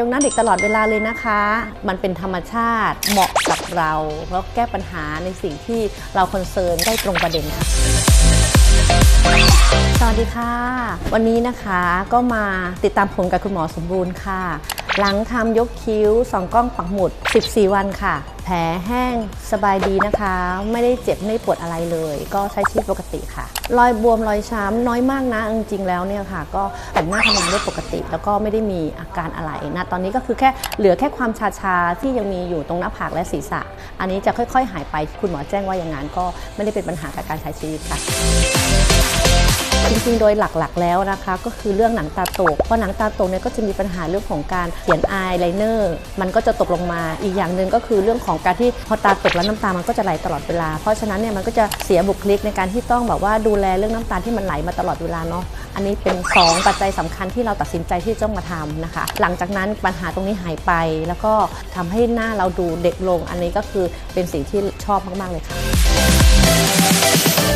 ยงหน้าเด็กตลอดเวลาเลยนะคะ มันเป็นธรรมชาติเหมาะกับเรา แล้วแก้ปัญหาในสิ่งที่เราคอนเซิร์นได้ตรงประเด็นค่ะ ดีค่ะ วันนี้นะคะก็มาติดตามผลกับคุณหมอสมบูรณ์ค่ะ หลังทำยกคิ้วสองกล้องปักหมุด 14 วันค่ะ แผลแห้งสบายดีนะคะ ไม่ได้เจ็บไม่ได้ปวดอะไรเลย ก็ใช้ชีวิตปกติค่ะ รอยบวมรอยช้ำน้อยมากนะจริงๆแล้วเนี่ยค่ะ ก็แต่งหน้าทำงานได้ปกติ แล้วก็ไม่ได้มีอาการอะไรนะตอนนี้ก็คือแค่เหลือแค่ความชาชาๆที่ยังมีอยู่ตรงหน้าผากและศีรษะ อันนี้จะค่อย ๆ หายไปคุณหมอแจ้งว่าอย่างนั้นก็ไม่ได้เป็นปัญหากับการใช้ชีวิตค่ะ จริงๆ โดยหลักๆ แล้วนะคะ ก็คือเรื่องหนังตาตก เพราะหนังตาตกเนี่ยก็จะมีปัญหาเรื่องของการเขียนอายไลเนอร์ มันก็จะตกลงมา อีกอย่างหนึ่งก็คือเรื่องของการที่พอตาตกแล้วน้ำตา มันก็จะไหลตลอดเวลา เพราะฉะนั้นเนี่ยมันก็จะเสียบุคลิกในการที่ต้องแบบว่าดูแลเรื่องน้ำตาที่มันไหลมาตลอดเวลาเนาะ อันนี้เป็น 2 ปัจจัยสำคัญที่เราตัดสินใจที่ต้องมาทำนะคะ หลังจากนั้นปัญหาตรงนี้หายไป แล้วก็ทำให้หน้าเราดูเด็กลง อันนี้ก็คือเป็นสิ่งที่ชอบมากๆเลยค่ะ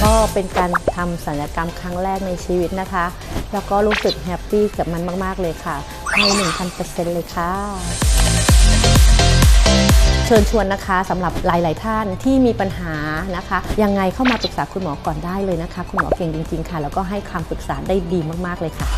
ก็เป็นการทำศัลยกรรมครั้งแรกกในชีวิตนะคะ แล้วก็รู้สึกแฮปปี้กับมันมาก ๆ เลยค่ะให้ 1,000%เลยค่ะ เชิญชวนนะคะสำหรับหลาย ๆ ท่านที่มีปัญหานะคะ ยังไงเข้ามาปรึกษาคุณหมอก่อนได้เลยนะคะ คุณหมอเก่งจริง ๆ ค่ะ แล้วก็ให้คำปรึกษาได้ดีมาก ๆ เลยค่ะ